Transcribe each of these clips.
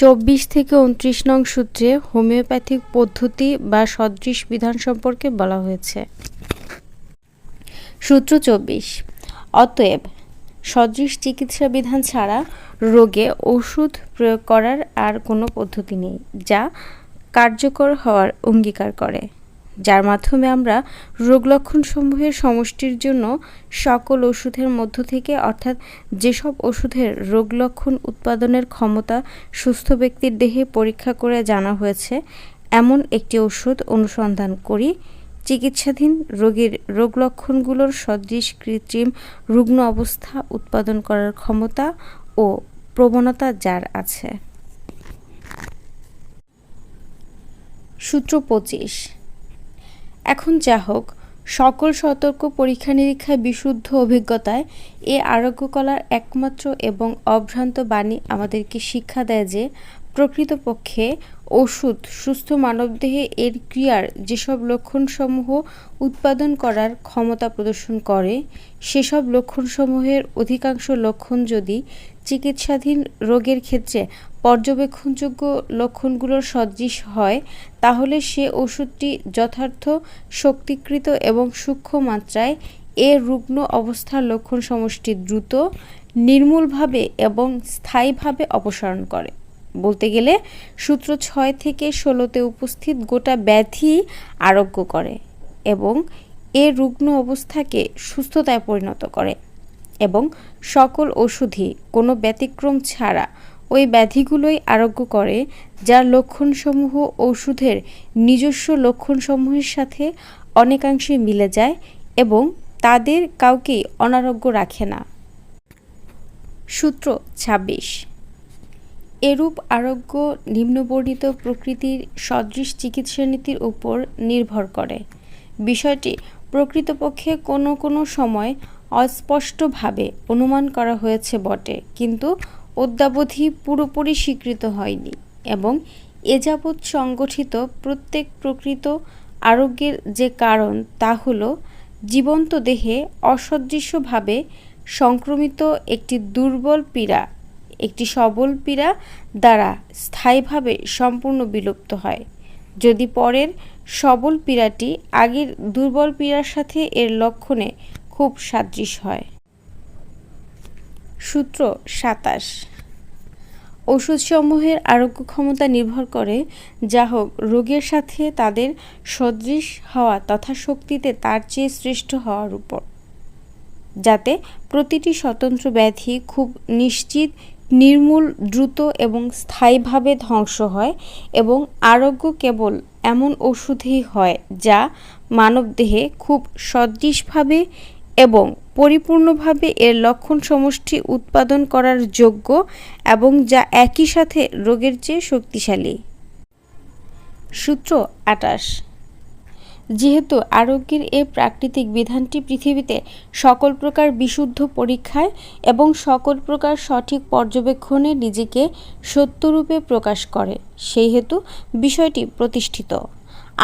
চব্বিশ থেকে উনত্রিশ নং সূত্রে হোমিওপ্যাথিক পদ্ধতি বা সদৃশ বিধান সম্পর্কে বলা হয়েছে। সূত্র চব্বিশ, অতএব সদৃশ চিকিৎসা বিধান ছাড়া রোগে ওষুধ প্রয়োগ করার আর কোনো পদ্ধতি নেই, যা কার্যকর হওয়ার অঙ্গীকার করে। যার মাধ্যমে আমরা রোগ লক্ষণসমূহের সমষ্টির জন্য সকল ওষুধের মধ্য থেকে, অর্থাৎ যেসব ওষুধের রোগ লক্ষণ উৎপাদনের ক্ষমতা সুস্থ ব্যক্তির দেহে পরীক্ষা করে জানা হয়েছে, এমন একটি ওষুধ অনুসন্ধান করি। চিকিৎসাধীন রোগীর রোগ লক্ষণগুলোর সদৃশ কৃত্রিম রুগ্ন অবস্থা উৎপাদন করার ক্ষমতা ও প্রবণতা যার আছে। সূত্র পঁচিশ এখন যা হোক, সকল সতর্ক পরীক্ষা নিরীক্ষায় বিশুদ্ধ অভিজ্ঞতায় এ আরোগ্যকলার একমাত্র এবং অভ্রান্ত বাণী আমাদেরকে শিক্ষা দেয় যে, প্রকৃতপক্ষে ওষুধ, সুস্থ মানবদেহে এর ক্রিয়ার যেসব লক্ষণসমূহ উৎপাদন করার ক্ষমতা প্রদর্শন করে, সেসব লক্ষণসমূহের অধিকাংশ লক্ষণ যদি চিকিৎসাধীন রোগের ক্ষেত্রে পর্যবেক্ষণযোগ্য লক্ষণগুলোর সদৃশ হয়, তাহলে সে ওষুধটি যথার্থ শক্তিকৃত এবং সূক্ষ্ম মাত্রায় এ রুগ্ন অবস্থার লক্ষণ সমষ্টি দ্রুত, নির্মূলভাবে এবং স্থায়ীভাবে অপসারণ করে। বলতে গেলে, সূত্র ছয় থেকে ষোলোতে উপস্থিত গোটা ব্যাধি আরোগ্য করে এবং এ রুগ্ন অবস্থাকে সুস্থতায় পরিণত করে এবং সকল ওষুধই কোনো ব্যতিক্রম ছাড়া ওই ব্যাধিগুলোই আরোগ্য করে, যার লক্ষণসমূহ ওষুধের নিজস্ব লক্ষণসমূহের সাথে অনেকাংশে মিলে যায় এবং তাদের কাউকেই অনারোগ্য রাখে না। সূত্র ছাব্বিশ। এরূপ আরোগ্য নিম্নবর্ণিত প্রকৃতির সদৃশ চিকিৎসা নীতির উপর নির্ভর করে। বিষয়টি প্রকৃতপক্ষে কোনো কোনো সময় অস্পষ্টভাবে অনুমান করা হয়েছে বটে, কিন্তু অদ্যাবধি পুরোপুরি স্বীকৃত হয়নি এবং এ যাবৎ সংগঠিত প্রত্যেক প্রকৃত আরোগ্যের যে কারণ তা হল জীবন্ত দেহে অসদৃশ্যভাবে সংক্রমিত একটি দুর্বল পীড়া, একটি সবল পীড়া দ্বারা স্থায়ীভাবে সম্পূর্ণ বিলুপ্ত হয়। যদি পরের সবল পীড়াটি আগের দুর্বল পীড়ার সাথে এর লক্ষণে খুব সাদৃশ হয়। সূত্র সাতাশ। ওষুধসমূহের আরোগ্য ক্ষমতা নির্ভর করে যা হোক, রোগের সাথে তাদের সদৃশ হওয়া তথা শক্তিতে তার চেয়ে শ্রেষ্ঠ হওয়ার উপর। যাতে প্রতিটি স্বতন্ত্র ব্যাধি খুব নিশ্চিত, নির্মূল, দ্রুত এবং স্থায়ীভাবে ধ্বংস হয় এবং আরোগ্য কেবল এমন ওষুধেই হয় যা মানবদেহে খুব সদৃশভাবে এবং পরিপূর্ণভাবে এর লক্ষণ সমষ্টি উৎপাদন করার যোগ্য এবং যা একই সাথে রোগের চেয়ে শক্তিশালী। সূত্র আটাশ। যেহেতু আরোগ্যের এ প্রাকৃতিক বিধানটি পৃথিবীতে সকল প্রকার বিশুদ্ধ পরীক্ষায় এবং সকল প্রকার সঠিক পর্যবেক্ষণে নিজেকে সত্যরূপে প্রকাশ করে সেই হেতু বিষয়টি প্রতিষ্ঠিত।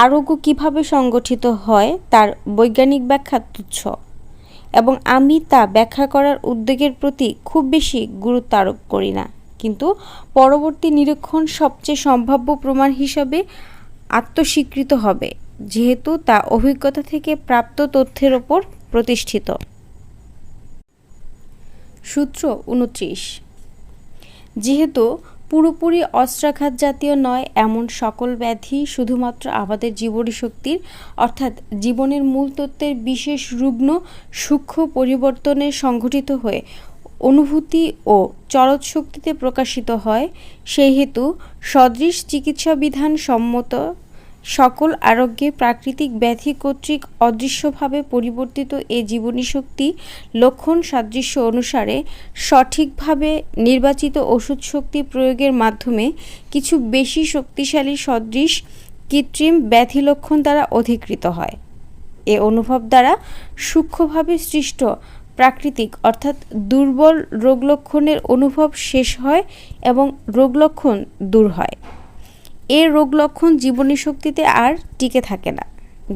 আরোগ্য কীভাবে সংগঠিত হয় তার বৈজ্ঞানিক ব্যাখ্যা তুচ্ছ। এবং আমি তা ব্যাখ্যা করার উদ্যোগের প্রতি খুব বেশি গুরুত্ব আরোপ করি না। কিন্তু পরবর্তী নিরীক্ষণ সবচেয়ে সম্ভাব্য প্রমাণ হিসাবে আত্মস্বীকৃত হবে, যেহেতু তা অভিজ্ঞতা থেকে প্রাপ্ত তথ্যের ওপর প্রতিষ্ঠিত। সূত্র উনত্রিশ। যেহেতু পুরোপুরি অস্ত্রাঘাত জাতীয় নয়, এমন সকল ব্যাধি শুধুমাত্র আমাদের জীবনী শক্তির, অর্থাৎ জীবনের মূল তত্ত্বের বিশেষ রুগ্ন সূক্ষ্ম পরিবর্তনে সংঘটিত হয়ে অনুভূতি ও চরৎ শক্তিতে প্রকাশিত হয়। সেই হেতু সদৃশ চিকিৎসা বিধান সম্মত সকল আরোগ্যে প্রাকৃতিক ব্যাধি কর্তৃক অদৃশ্যভাবে পরিবর্তিত এ জীবনী শক্তি লক্ষণ সাদৃশ্য অনুসারে সঠিকভাবে নির্বাচিত ওষুধ শক্তি প্রয়োগের মাধ্যমে কিছু বেশি শক্তিশালী সদৃশ কৃত্রিম ব্যাধি লক্ষণ দ্বারা অধিকৃত হয়। এ অনুভব দ্বারা সূক্ষ্মভাবে সৃষ্ট প্রাকৃতিক অর্থাৎ দুর্বল রোগলক্ষণের অনুভব শেষ হয় এবং রোগলক্ষণ দূর হয়। এর রোগ লক্ষণ জীবনী শক্তিতে আর টিকে থাকে না।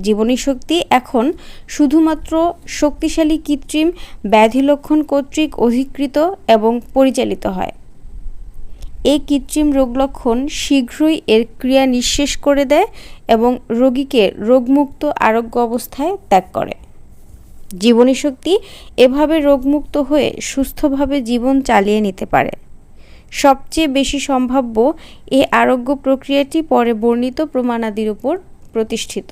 জীবনী শক্তি এখন শুধুমাত্র শক্তিশালী কৃত্রিম ব্যাধি লক্ষণ কর্তৃক অধিকৃত এবং পরিচালিত হয়। এই কৃত্রিম রোগ লক্ষণ শীঘ্রই এর ক্রিয়া নিঃশেষ করে দেয় এবং রোগীকে রোগমুক্ত আরোগ্য অবস্থায় ত্যাগ করে। জীবনী শক্তি এভাবে রোগমুক্ত হয়ে সুস্থভাবে জীবন চালিয়ে নিতে পারে। সবচেয়ে বেশি সম্ভাব্য এ আরোগ্য প্রক্রিয়াটি পরে বর্ণিত প্রমাণাদির উপর প্রতিষ্ঠিত।